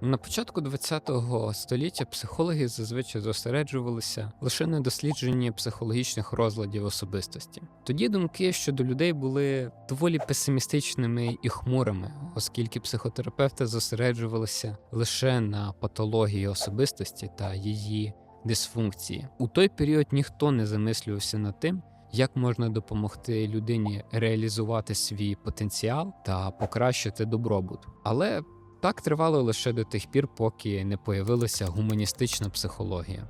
На початку ХХ століття психологи зазвичай зосереджувалися лише на дослідженні психологічних розладів особистості. Тоді думки щодо людей були доволі песимістичними і хмурими, оскільки психотерапевти зосереджувалися лише на патології особистості та її дисфункції. У той період ніхто не замислювався над тим, як можна допомогти людині реалізувати свій потенціал та покращити добробут. Але так тривало лише до тих пір, поки не появилася гуманістична психологія.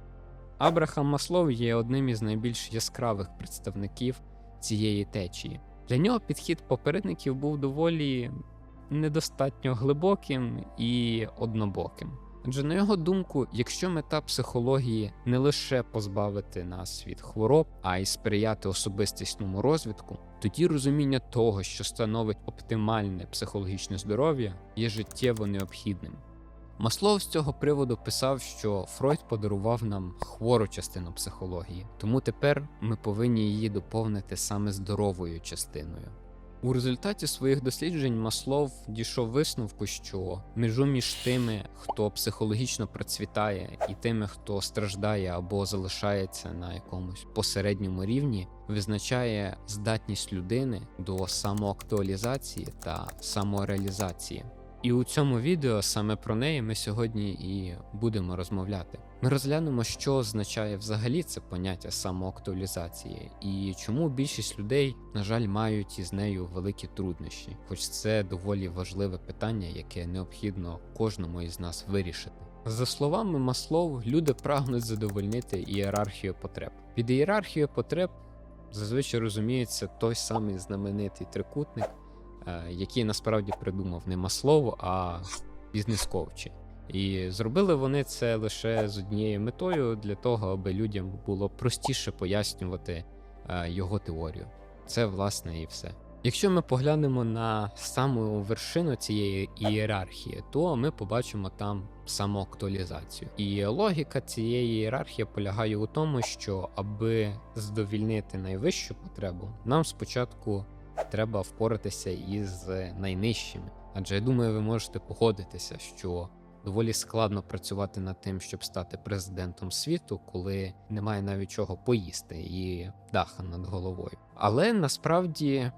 Абрахам Маслов є одним із найбільш яскравих представників цієї течії. Для нього підхід попередників був доволі недостатньо глибоким і однобоким. Адже, на його думку, якщо мета психології не лише позбавити нас від хвороб, а й сприяти особистісному розвитку, тоді розуміння того, що становить оптимальне психологічне здоров'я, є життєво необхідним. Маслов з цього приводу писав, що Фройд подарував нам хвору частину психології, тому тепер ми повинні її доповнити саме здоровою частиною. У результаті своїх досліджень Маслов дійшов висновку, що межу між тими, хто психологічно процвітає, і тими, хто страждає або залишається на якомусь посередньому рівні, визначає здатність людини до самоактуалізації та самореалізації. І у цьому відео саме про неї ми сьогодні і будемо розмовляти. Ми розглянемо, що означає взагалі це поняття самоактуалізації, і чому більшість людей, на жаль, мають із нею великі труднощі, хоч це доволі важливе питання, яке необхідно кожному із нас вирішити. За словами Маслов, люди прагнуть задовольнити ієрархію потреб. Під ієрархією потреб зазвичай розуміється той самий знаменитий трикутник, е, який насправді придумав не Маслов, а бізнес-коучі. І зробили вони це лише з однією метою для того, аби людям було простіше пояснювати е, його теорію. Це власне і все. Якщо ми поглянемо на саму вершину цієї ієрархії, то ми побачимо там самоактуалізацію. І логіка цієї ієрархії полягає у тому, що аби задовільнити найвищу потребу, нам спочатку треба впоратися із найнижчими. Адже я думаю, ви можете погодитися, що доволі складно працювати над тим, щоб стати президентом світу, коли немає навіть чого поїсти і даха над головою. Але насправді.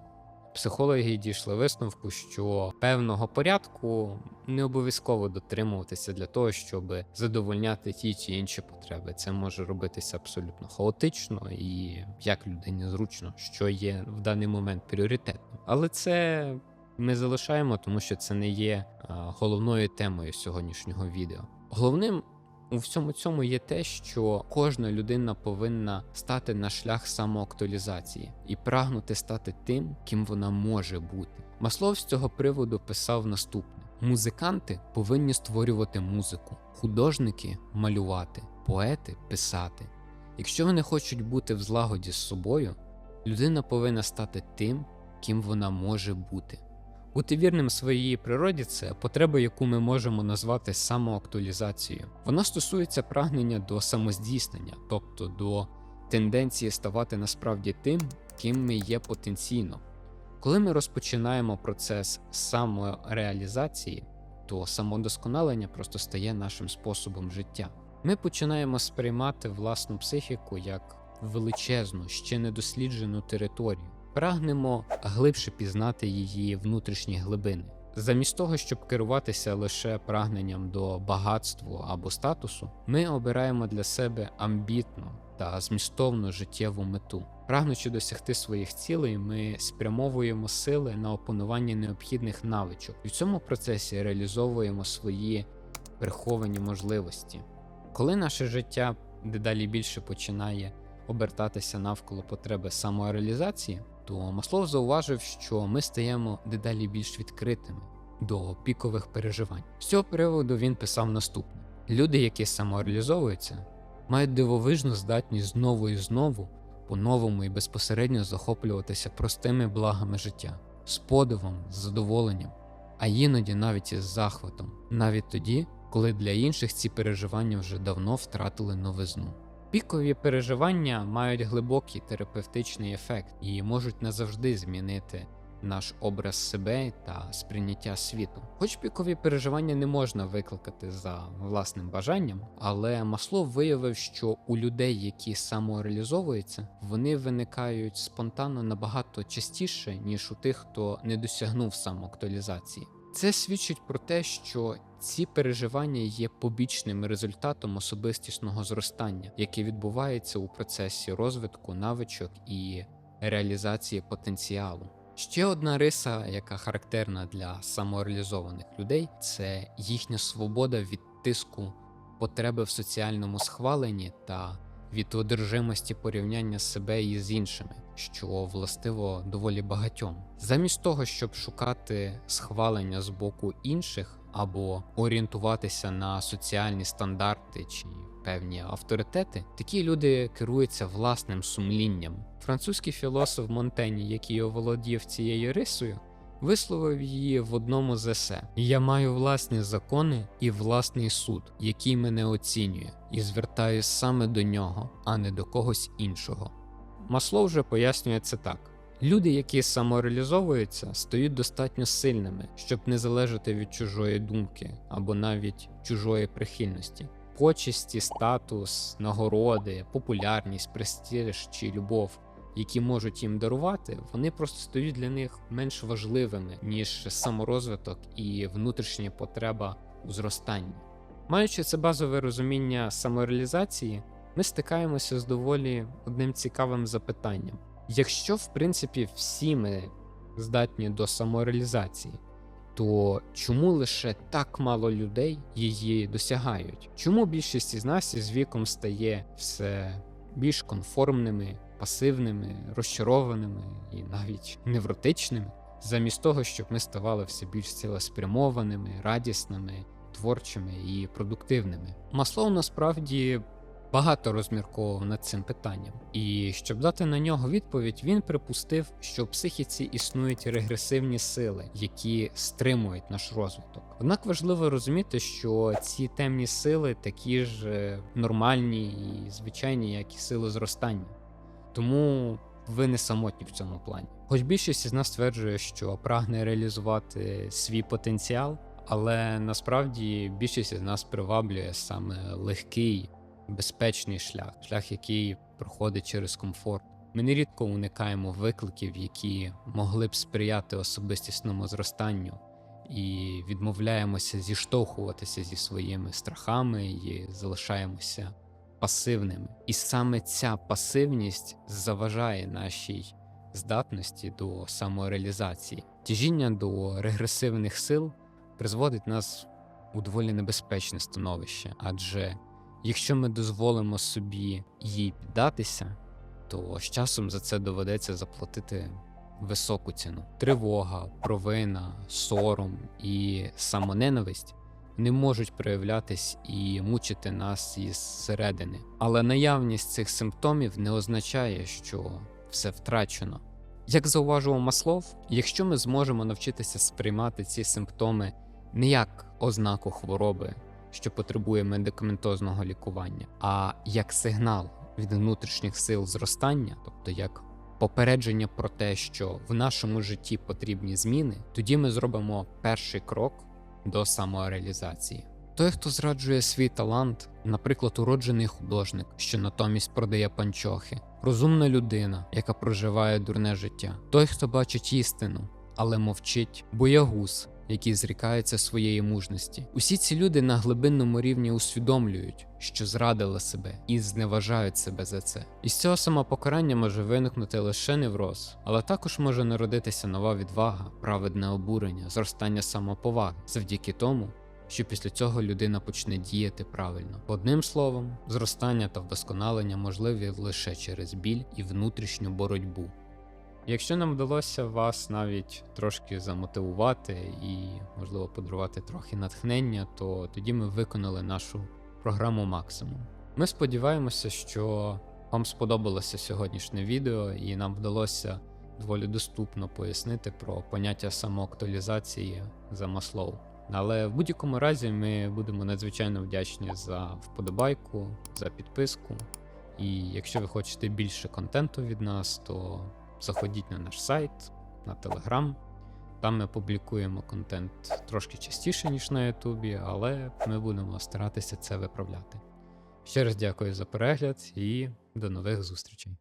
Психологи дійшли висновку, що певного порядку не обов'язково дотримуватися для того, щоб задовольняти ті чи інші потреби. Це може робитися абсолютно хаотично і як людині зручно, що є в даний момент пріоритетним. Але це ми залишаємо, тому що це не є головною темою сьогоднішнього відео. Головним у всьому цьому є те, що кожна людина повинна стати на шлях самоактуалізації і прагнути стати тим, ким вона може бути. Маслов з цього приводу писав наступне: музиканти повинні створювати музику, художники малювати, поети писати. Якщо вони хочуть бути в злагоді з собою, людина повинна стати тим, ким вона може бути. Бути вірним своїй природі це потреба, яку ми можемо назвати самоактуалізацією. Вона стосується прагнення до самоздійснення, тобто до тенденції ставати насправді тим, ким ми є потенційно. Коли ми розпочинаємо процес самореалізації, то самодосконалення просто стає нашим способом життя. Ми починаємо сприймати власну психіку як величезну, ще недосліджену територію прагнемо глибше пізнати її внутрішні глибини. Замість того, щоб керуватися лише прагненням до багатства або статусу, ми обираємо для себе амбітну та змістовну життєву мету. Прагнучи досягти своїх цілей, ми спрямовуємо сили на опанування необхідних навичок і в цьому процесі реалізовуємо свої приховані можливості. Коли наше життя дедалі більше починає обертатися навколо потреби самореалізації, то Маслов зауважив, що ми стаємо дедалі більш відкритими до пікових переживань. З цього приводу він писав наступне: люди, які самореалізовуються, мають дивовижну здатність знову і знову по-новому і безпосередньо захоплюватися простими благами життя, з подивом, з задоволенням, а іноді навіть із захватом, навіть тоді, коли для інших ці переживання вже давно втратили новизну. Пікові переживання мають глибокий терапевтичний ефект і можуть назавжди змінити наш образ себе та сприйняття світу. Хоч пікові переживання не можна викликати за власним бажанням, але Маслов виявив, що у людей, які самореалізовуються, вони виникають спонтанно набагато частіше, ніж у тих, хто не досягнув самоактуалізації. Це свідчить про те, що ці переживання є побічним результатом особистісного зростання, яке відбувається у процесі розвитку навичок і реалізації потенціалу. Ще одна риса, яка характерна для самореалізованих людей, це їхня свобода від тиску потреби в соціальному схваленні та від одержимості порівняння себе із іншими, що властиво доволі багатьом. Замість того, щоб шукати схвалення з боку інших або орієнтуватися на соціальні стандарти чи певні авторитети, такі люди керуються власним сумлінням. Французький філософ Монтені, який оволодів цією рисою, висловив її в одному з есе: Я маю власні закони і власний суд, який мене оцінює, і звертаюсь саме до нього, а не до когось іншого. Маслов вже пояснює це так. Люди, які самореалізовуються, стають достатньо сильними, щоб не залежати від чужої думки або навіть чужої прихильності. Почесті, статус, нагороди, популярність, престиж чи любов, які можуть їм дарувати, вони просто стають для них менш важливими, ніж саморозвиток і внутрішня потреба у зростанні. Маючи це базове розуміння самореалізації, ми стикаємося з доволі одним цікавим запитанням. Якщо, в принципі, всі ми здатні до самореалізації, то чому лише так мало людей її досягають? Чому більшість із нас із віком стає все більш конформними, пасивними, розчарованими і навіть невротичними, замість того, щоб ми ставали все більш цілеспрямованими, радісними, творчими і продуктивними? Маслоу насправді багато розмірковував над цим питанням, і щоб дати на нього відповідь, він припустив, що в психіці існують регресивні сили, які стримують наш розвиток. Однак важливо розуміти, що ці темні сили такі ж е, нормальні і звичайні, як і сили зростання. Тому ви не самотні в цьому плані. Хоч більшість із нас стверджує, що прагне реалізувати свій потенціал, але насправді більшість із нас приваблює саме легкий безпечний шлях, шлях, який проходить через комфорт. Ми нерідко уникаємо викликів, які могли б сприяти особистісному зростанню, і відмовляємося зіштовхуватися зі своїми страхами і залишаємося пасивними. І саме ця пасивність заважає нашій здатності до самореалізації. Тяжіння до регресивних сил призводить нас у доволі небезпечне становище, адже Якщо ми дозволимо собі їй піддатися, то з часом за це доведеться заплатити високу ціну. Тривога, провина, сором і самоненависть не можуть проявлятись і мучити нас із середини. Але наявність цих симптомів не означає, що все втрачено. Як зауважував Маслов, якщо ми зможемо навчитися сприймати ці симптоми не як ознаку хвороби що потребує медикаментозного лікування, а як сигнал від внутрішніх сил зростання, тобто як попередження про те, що в нашому житті потрібні зміни, тоді ми зробимо перший крок до самореалізації. Той, хто зраджує свій талант, наприклад, уроджений художник, що натомість продає панчохи, розумна людина, яка проживає дурне життя, той, хто бачить істину, але мовчить, боягуз, які зрікаються своєї мужності. Усі ці люди на глибинному рівні усвідомлюють, що зрадили себе і зневажають себе за це. Із цього самопокарання може виникнути лише невроз, але також може народитися нова відвага, праведне обурення, зростання самоповаги завдяки тому. Що після цього людина почне діяти правильно. Одним словом, зростання та вдосконалення можливі лише через біль і внутрішню боротьбу. Якщо нам вдалося вас навіть трошки замотивувати і, можливо, подарувати трохи натхнення, то тоді ми виконали нашу програму максимум. Ми сподіваємося, що вам сподобалося сьогоднішнє відео, і нам вдалося доволі доступно пояснити про поняття самоактуалізації за маслоу. Але в будь-якому разі ми будемо надзвичайно вдячні за вподобайку, за підписку. І якщо ви хочете більше контенту від нас, то заходіть на наш сайт, на Telegram. Там ми публікуємо контент трошки частіше, ніж на Ютубі, але ми будемо старатися це виправляти. Ще раз дякую за перегляд і до нових зустрічей.